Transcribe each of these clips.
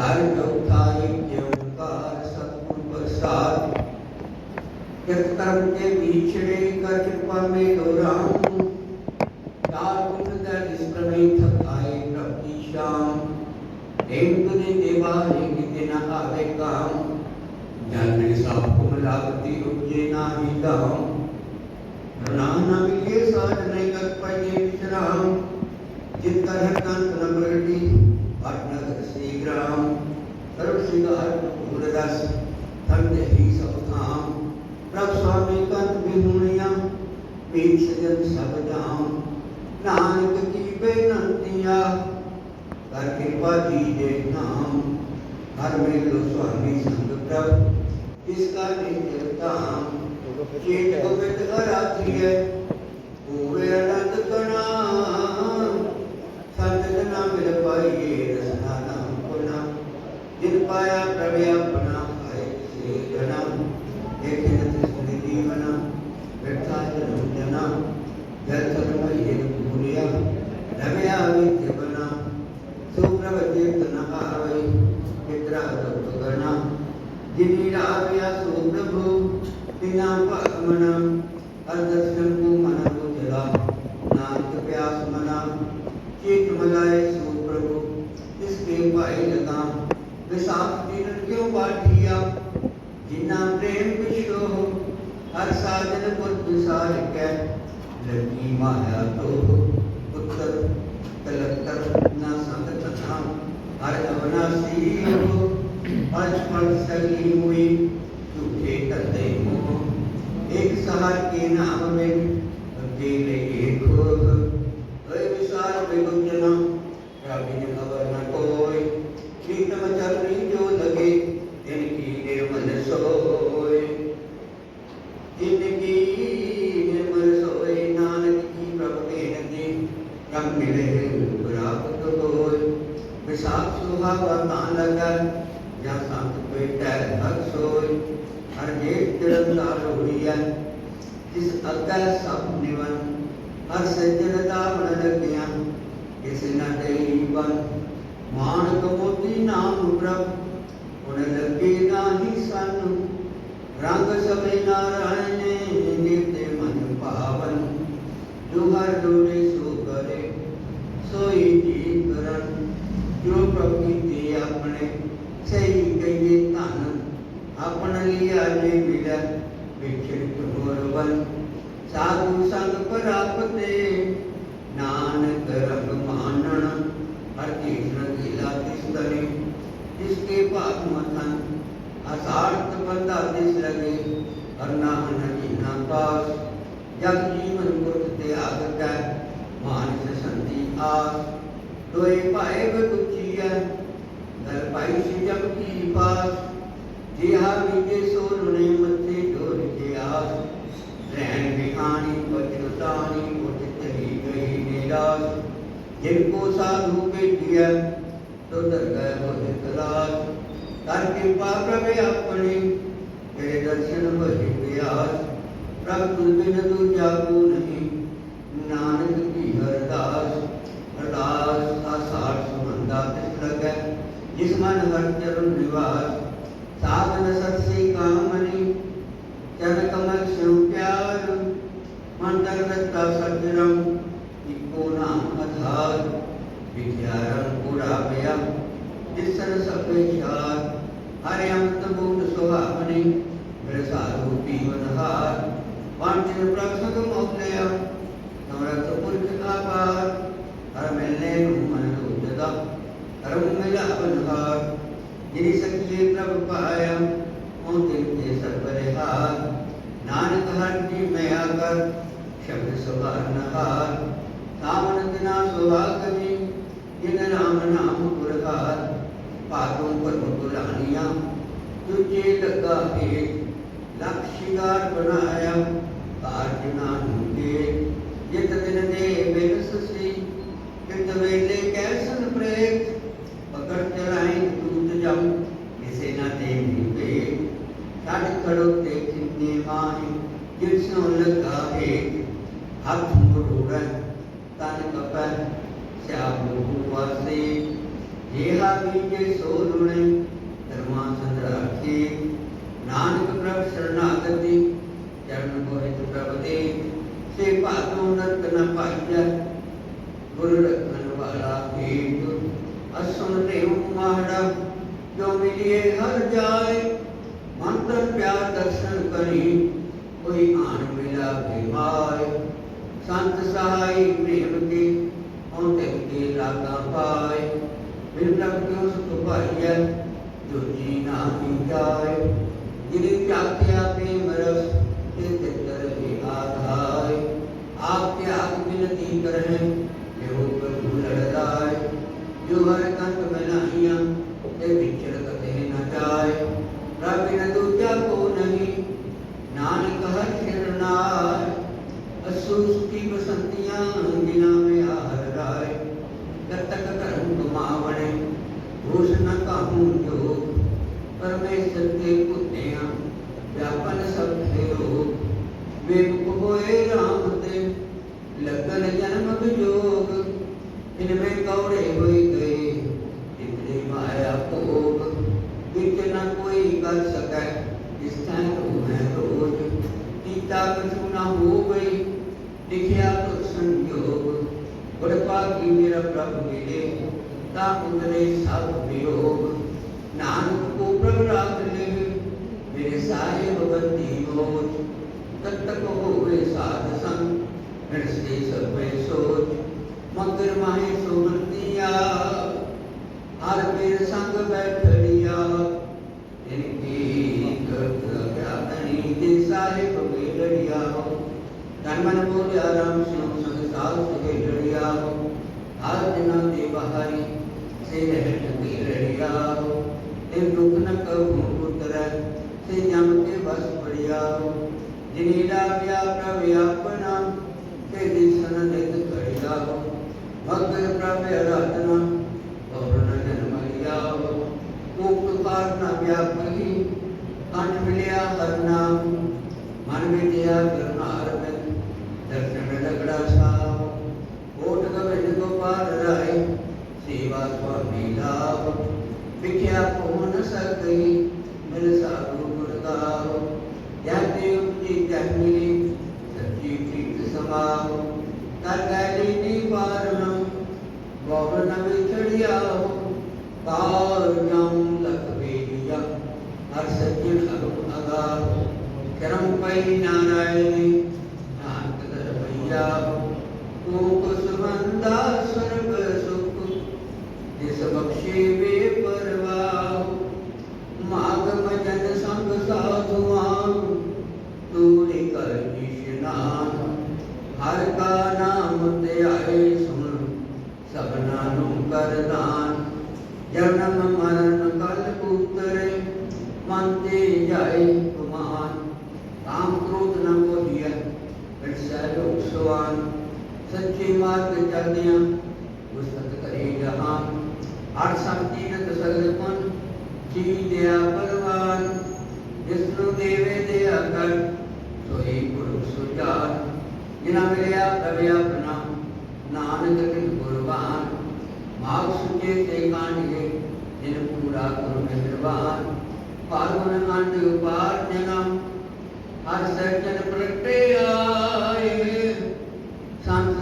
हर चौथाई ओंकार सतगुरु प्रसाद कृतकर्म के बीचड़े का कृपा में दोहराऊं चार गुण दर इस प्रमेय थकाए प्रभ की शाम देव तुझे देवा एक दिन आवे काम जन सब कुम लागती उपजे ना ही दाम ना ना मिले साथ नहीं कर पाए विश्राम जित कर हर कांत न प्रगटी परमसिंगार गुणरस धन ही सवधाम प्रभ स्वामी कंत विहुणया पीठ सजन सब जाम नानक की बेनतिया कर कृपा दीजे नाम हर में लो स्वामी संग प्रभ इसका नित्य धाम चेत गोविंद का रात्रि है पूरे अनंत કૃપાયા પ્રવ્યા પ્રણામ ભય ધનામ દેખિત સુનિધિ વનામ વ્યર્થાય રંજનામ જલસર્વ હેત ભૂરિયા રમ્યા વિદ્ય બનામ સુપ્રવચેત ન આવય મિત્રા તત્વગણામ દિનીરાવ્યા સુપ્રભુ તિના પગમનામ અર્ધસ્કંકુ મનકુ જલામ નાથ પ્યાસ મનામ ચેત મલાય સુ ਵਿਸਾਖ ਦਿਨ ਕਿਉ ਬਾਠੀਆ ਜਿਨਾ ਪ੍ਰੇਮ ਵਿਸ਼ੋ ਹਰ ਸਾਜਨ ਪੁਰ ਵਿਸਾਰ ਕੈ ਲੱਗੀ ਮਾਇਆ ਤੋ ਪੁੱਤਰ ਕਲਕਤਰ ਨਾ ਸੰਗ ਤਥਾ ਹਰ ਅਵਨਾਸੀ ਹੋ ਅਜ ਪਲ ਸਗੀ ਹੋਈ ਝੂਠੇ ਕਰਦੇ ਹੋ ਇੱਕ ਸਹਾਰ ਕੇ ਨਾਮ ਮੈਂ ਅਕੇਲੇ ਇੱਕ ਹੋਏ जिस हर सज्जनता असज्जनता लगिया किसी न देवन मान कमोती नाम प्रभ उन लगे ना ही सन रंग समय नारायण नित्य मन पावन। जो हर जोड़े सो करे, सोई जी करण। जो प्रभु प्रकृति अपने, सही कहिए धन अपना लिया ने मिला विचलित मोर बल साधु संग पर आपते नानक रंग मानन, हर तीसरा गीला तिस तले जिसके पाप मथन असार्थ बंदा दिस लगे, हर नाहन जीना पास। जग जीवन गुरु ते आगत है मानस संधि आस। दोए पाए गुच्छी है दल पाई से जग की पास। जिहा बीजे सो लुने मथे इतिहास रहन बिठानी वचनतानी उचित ही गई निराश जिनको साधु के दिया तो डर गए मोहित तलाश कर कृपा प्रभु अपने तेरे दर्शन भरे प्यास प्रभ तुल बिन तू जागू नहीं नानक की हरदास हरदास का साठ सुमंदा तिस लगे जिस मन हर चरण निवास साधन सत से कामनी ત્યારે તમારે સ્વરૂપ્યાર મંતર્ગતા સજ્જનમ ઇકોના અધાર વિદ્યારમ પુરાપયમ ઈશ્વર સપેક્ષાર હર્યાંત ભૂત સ્વભાવને રસારૂપી વનહાર વાંચન પ્રક્ષક મોકલય તમારા સપુરુષ આભાર હર મેલને મન ઉદ્દતા હર મિલા વનહાર गिरी सखिये प्रभ पायम उनके थे सरबरहार नानक हर की मैं आकर शब्द सुबह नहार सावन दिना सुबह कवि जिन राम नाम पुरहार पातों पर मुकुरानिया तुझे लगा भेद लक्ष शिकार बनाया कार्य नाम के यत दिन दे मेरे ससी किंतु वे आहे जिसने हाथ मुरुड़न तन कपन श्याम वासे जेहा बीजे सो लुणे धर्मा संराखे नानक प्रभ शरणागति, चरण गोहित प्रभते, से पातों नत न पाइय, गुरु रखन वाला हेतु असुन देव महाड़ा जो मिलिए हर जाए, मंत्र प्यार दर्शन करी। कोई आन કોઈ આણ મેળા ભેવાય સંત સહાય પ્રેમતે ઓંતે કે લાગા પાય મિલક ક્યો સુખ ભાય जो जी ना की जाए। गिरी चाख्या प्रेम रस के चित्र के आधार आपके आप विनती करें जो प्रभु लड़ाए जो हर कंत बनाइया से विचर कते न जाए। रब तो शरणाय असुस्ती बसंतियाँ जिना में आहर राय कतक करम गुमावणे घोष न काहूं जो परमेश्वर के पुत्रियाँ व्यापन सब है रोग बेमुख होए राम ते लगन जन्म विजोग इनमें कौड़े हुए गए इतने माया भोग बिच न कोई कर सके इस है रोज सीता कछु न हो गई लिखिया तो संयोग बड़पा की मेरा प्रभु ता उतरे सब वियोग नानक को प्रभु राख ले मेरे सारे बंदी मोज तब तक होवे साध संग नरसे सब में सोच मगर माहे सोमतिया, हर पीर संग बैठड़िया इनकी ज्ञातनी दे सारे पगे लड़िया। तन मन बोलिया राम सिंह संग साल सगे लड़िया हर दिना दे बहारी से की लड़िया ते दुख न कहूँ उतर से जम के बस पड़िया जिनीला व्याप व्यापना के दिसन नित करिया भक्त प्रभ आराधना और न जन्मलिया मुक्त कारण व्यापी कंठ मिलिया हर नाम। मन में दिया करनार में दर्शन लगड़ा कोट गोविंद गोपाल राय सेवा स्वामी लाभ विख्या को न सकई मिल साधु गुण गाओ जाते उपजी जहमिली सच्ची प्रीत समाओ कर गैली नी पारना गौर न बिछड़िया पार जाऊँ लख बेलिया हर सज्जन अरुण अगाओ करम पई नारायणी नानक दर भैया कुसुमंदा स्वर्ग सुख जिस बख्शे वे परवाह। मागम जन संग साधुआं तूने कर निशनान हर का नाम सुन। सबना नु कर दान। जन्म मरण कल उतरे। मन जाए गुमान काम क्रोध न सच्चे मार्ग चलदियाँ पुस्तक करे जहान हर शक्ति नत सगल पन जी दया परवान जिसनु देवे दया कर सोई गुरु सुजान जिना। मिलिया प्रभु अपना, नानक बिन कुर्बान। माग सुचे ते कांडे जिन पूरा करो निर्वाण फाल्गुन अंड उपार जन्म हर सज्जन प्रगटे आए।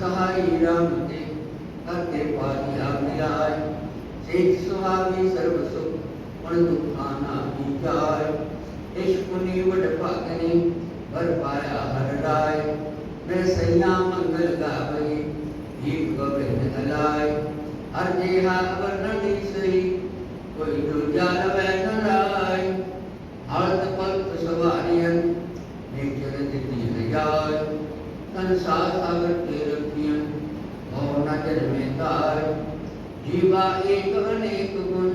सहाय राम ते करते पालिया मिलाय सेठ सुहागी सर्व सुख पण दुखाना की जाय इश्क पुनि वड भागनी, भर पाया हर राय। मैं सैया मंगल गावई गीत गोविंद अलाय हर जेहा वर्णनी सही कोई दूजा न राय हरत पलक सवारियन नेचर दिती ताय जीवा एक अनेक गुण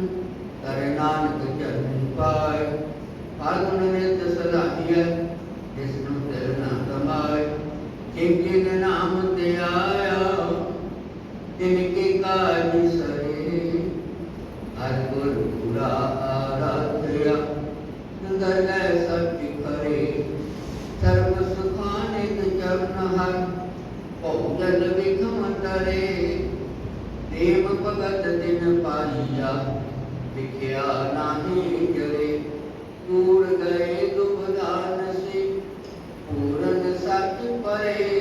करे नानक चरण पाय। फाल्गुन नित सलाहिय विष्णु तिल न कमाय जिन जिन नाम ते आया, तिनके काज सरे। हर गुर पूरा आराध्या, सुंदर सब करे सर्व सुखानित चरण हर भोजन विखम तरे ਦੇਵ ਭਗਤ ਦਿਨ ਪਾਈਆ, ਵਿਖਿਆ ਨਾਹੀ ਜਰੇ ਕੂੜ ਗਏ ਦੁਬਦਾਨ ਸੇ, ਪੂਰਨ ਸੱਚ ਪਰੇ,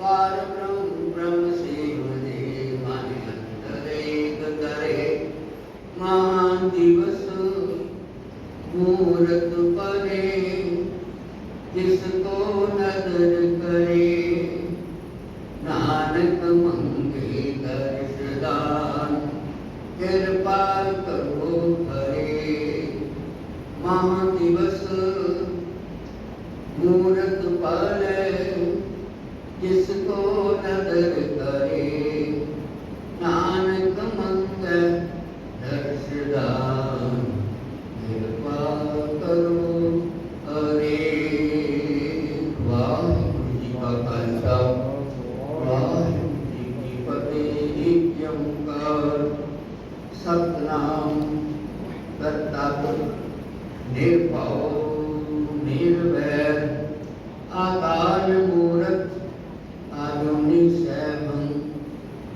ਪਾਰ ਬ੍ਰਹਮ ਬ੍ਰਹਮ ਸੇਵਦੇ ਮਨ ਅੰਦਰ ਕਰੇ। ਮਹਾਨ ਦਿਵਸ ਮੂਰਤ ਪਰੇ, ਜਿਸ ਕੋ ਨਦਰ ਕਰੇ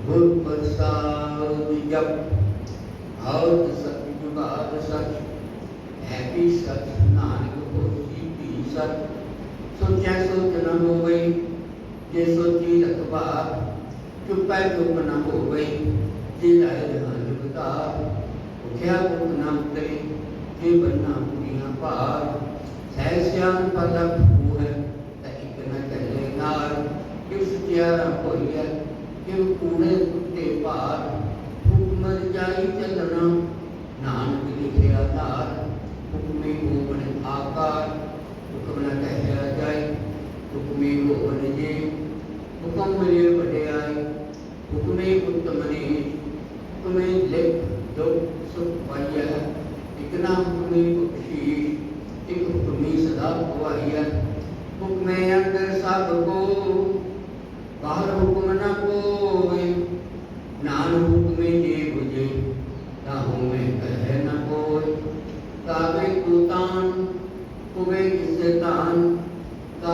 How the substitute are such happy such Nanak को जीती सच सो जैसो जन्म हो गई जैसो जी रखबा चुपै चुप न हो गई जे लाए जहान बता उठ्या को नाम करे जे बनना पूरियाँ पार सह सियान पलक हूँ है तक न चले नार किस त्यारा कोई है ਕਿਉ ਕੂੜੇ ਕੁੱਤੇ ਭਾਰ ਹੁਕਮ ਜਾਈ ਚੱਲਣਾ ਨਾਨਕ ਲਿਖਿਆ ਧਾਰ ਹੁਕਮੀ ਹੋਵਨ ਆਕਾਰ ਹੁਕਮ ਨ ਕਹਿਆ ਜਾਏ ਹੁਕਮੀ ਹੋਵਨ ਜੀ ਹੁਕਮ ਮਿਲੇ ਵਡਿਆਈ ਹੁਕਮੇ ਉਤਮ ਨੇ ਹੁਕਮੇ ਲਿਖ ਦੋ ਸੁਖ ਪਾਈਆ ਇਕ ਨਾ ਹੁਕਮੀ ਬਖਸ਼ੀ ਇਕ ਹੁਕਮੀ ਸਦਾ ਪਵਾਈਆ ਹੁਕਮੇ ਅੰਦਰ ਸਭ ਕੋ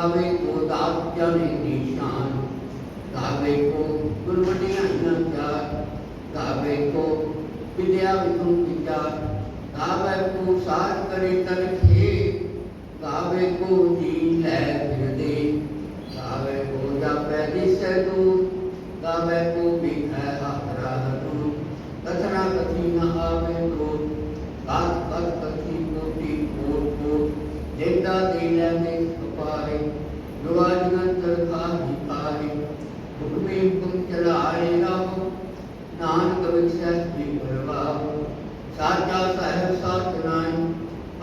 गावे को दात्याने निशान। गावे को गुरबटिया नचार गावे को विद्या विधु विचार गावे को सार करे तन खे गावे को जी है हृदय गावे को जा पैदी से दूर गावे को भी है हाथरा दूर कथना कथी न आवे को बात बात कथी को भी कोट को देवता देला में பிரவாதினாதிகாரி முகமேக்கும் ஜல ஆயிராகும் नानक विषय प्रभाव साचा सहब सात नाय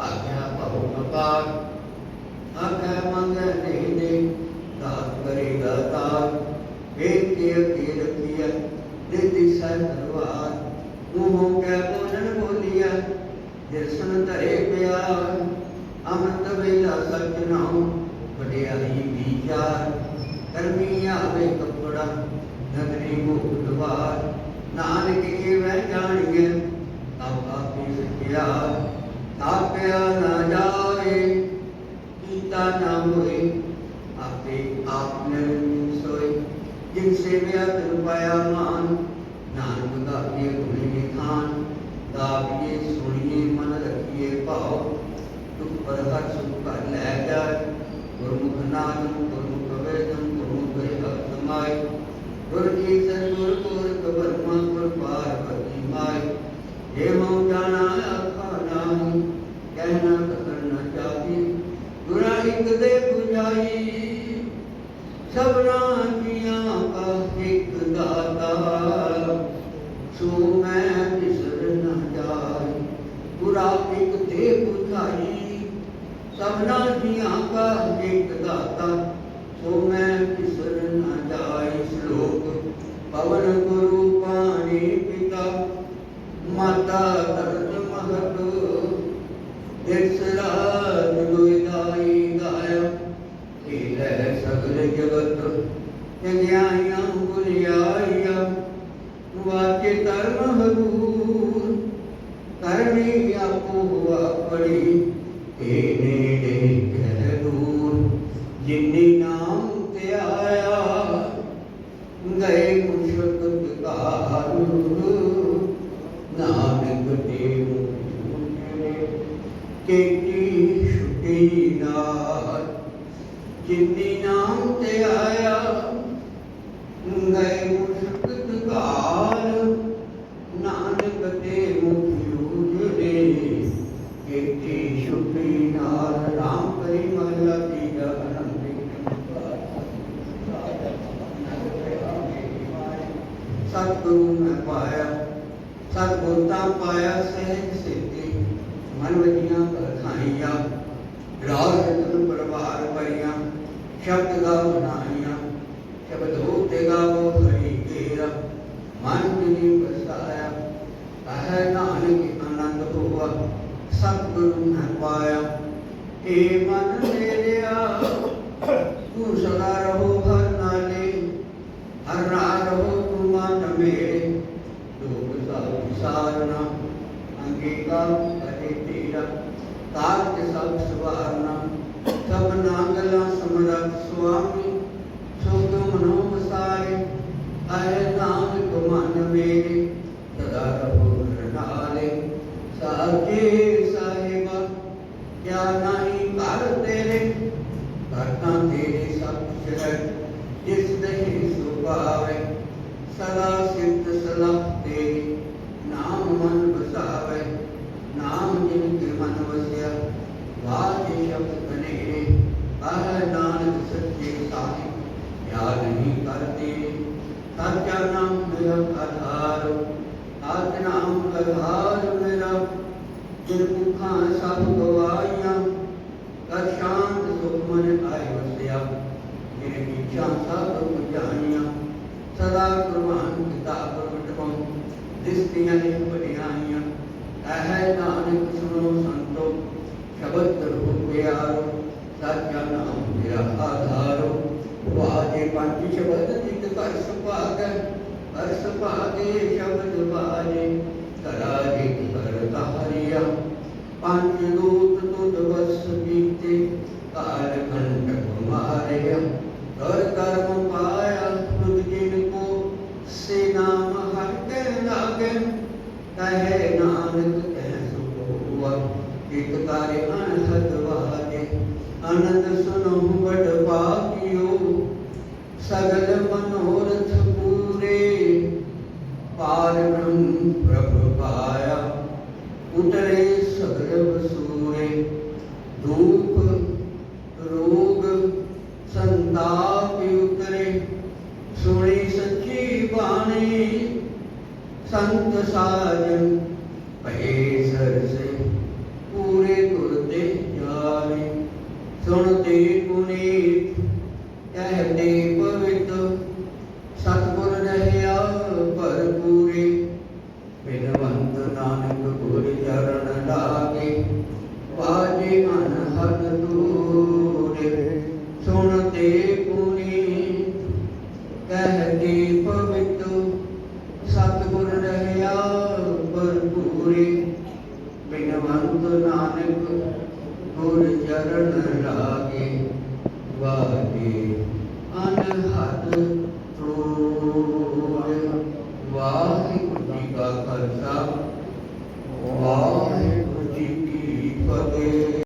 आज्ञा बहु अपार आज्ञा मंग नहीं दे दात करेगा दात एक तेर तेर किया देती सर धरवार मुँहों के बोलन बोलिया दर्शन तरे प्यार अमृत वेला सच नाऊ पटियाली भी चार कर्मिया वे कपड़ा नगरी को उठवार नानक के वह जानिए तब आपी सत्या तापया ना जाए गीता ना मोए आपे आपने सोए जिनसे मैं तुम पाया मान नानक गापिए गुणे खान गापिए सुनिए मन रखिए पाओ दुख पर हर सुख का लह जाए। குருமுகநாதம் குருமுகவேதம் குருமுகைமாய் குருகீசர் குரு குருக்கு பர்மா குரு பார்வதிமாய் हेमौ जाना आपका नाम कहना करना चाहती गुराणी हृदय बुझाई सब नाम तबला दिया का एक गाता तो मैं किसर न जाए श्लोक। पवन गुरु पानी पिता, माता दर्द महत दिसराज दुदाई गाय खेल सगल जगत। जग्याया बुलियाया वाक्य धर्म हरूर करनी आपो हुआ पड़ी तेने ਸਤਿਗੁਰੂ ਮੈਂ ਪਾਇਆ। ਸਤਿਗੁਰ ਤਾਂ ਪਾਇਆ, ਸਹਿਜ ਸਿੱਧੀ ਮਨ ਵਜੀਆਂ ਖਾਈਆਂ। ਰਾਜ ਰਤਨ ਪਰਵਾਰ ਭਰੀਆਂ, ਸ਼ਬਦ ਗਾ ਬਣਾਈਆਂ ਸ਼ਬਦ ਹੋ ਤੇ ਹਰੀ ਕੇਰਾ ਮਨ ਜੀ ਵਸਾਇਆ, ਕਹੈ ਨਾਨਕ ਆਨੰਦ ਹੋਆ। ਸਤਿਗੁਰੂ ਮੈਂ ਪਾਇਆ ਏ ਮਨ ਮੇਰਿਆ, ਤੂੰ ਸਦਾ ਰਹੋ వేడి సాధన అంగీకారం అనే తీర కార్య సత్స్వారణం తమ నాంగళ సమర స్వామి శుద్ధ మనోపసారి అరే నామ గుమాన మేరే సదా రఘు నారే సాకే ਸਾਹਿਬ ਕਿਆ ਨਹੀਂ ਕਰ ਤੇਰੇ ਕਰਤਾ ਤੇਰੇ ਸਭ ਜਗਤ ਜਿਸ ਦੇ ਸੁਭਾਵੇ ਸਦਾ जिज्ञासा ब्रह्मचारिण्या सदा ब्रह्मान्विता प्रकटमं दिष्टियनि परिहाय अहैतानिकुशलो सन्तो शब्दरूपयारो सज्जनां निराधारो वाजे पंचशब्द जित कर्ष भाग हर्ष भागे शब्द भागे कराजे करता हरिया पंचदूत तो दवस बीते कालखंड कुमारया अधर्म पाया प्रभुदिन को। से नाम हट लागे कहे, नानक, कह सुखो हुआ, एक कार्य अनहद वादे आनंद सुनो, बड़ पाकियो सगल मन ਬਿਨਵੰਤ ਨਾਨਕ ਗੁਰ ਚਰਨ ਲਾਗੇ ਵਾਜੇ ਮਨ ਹਰ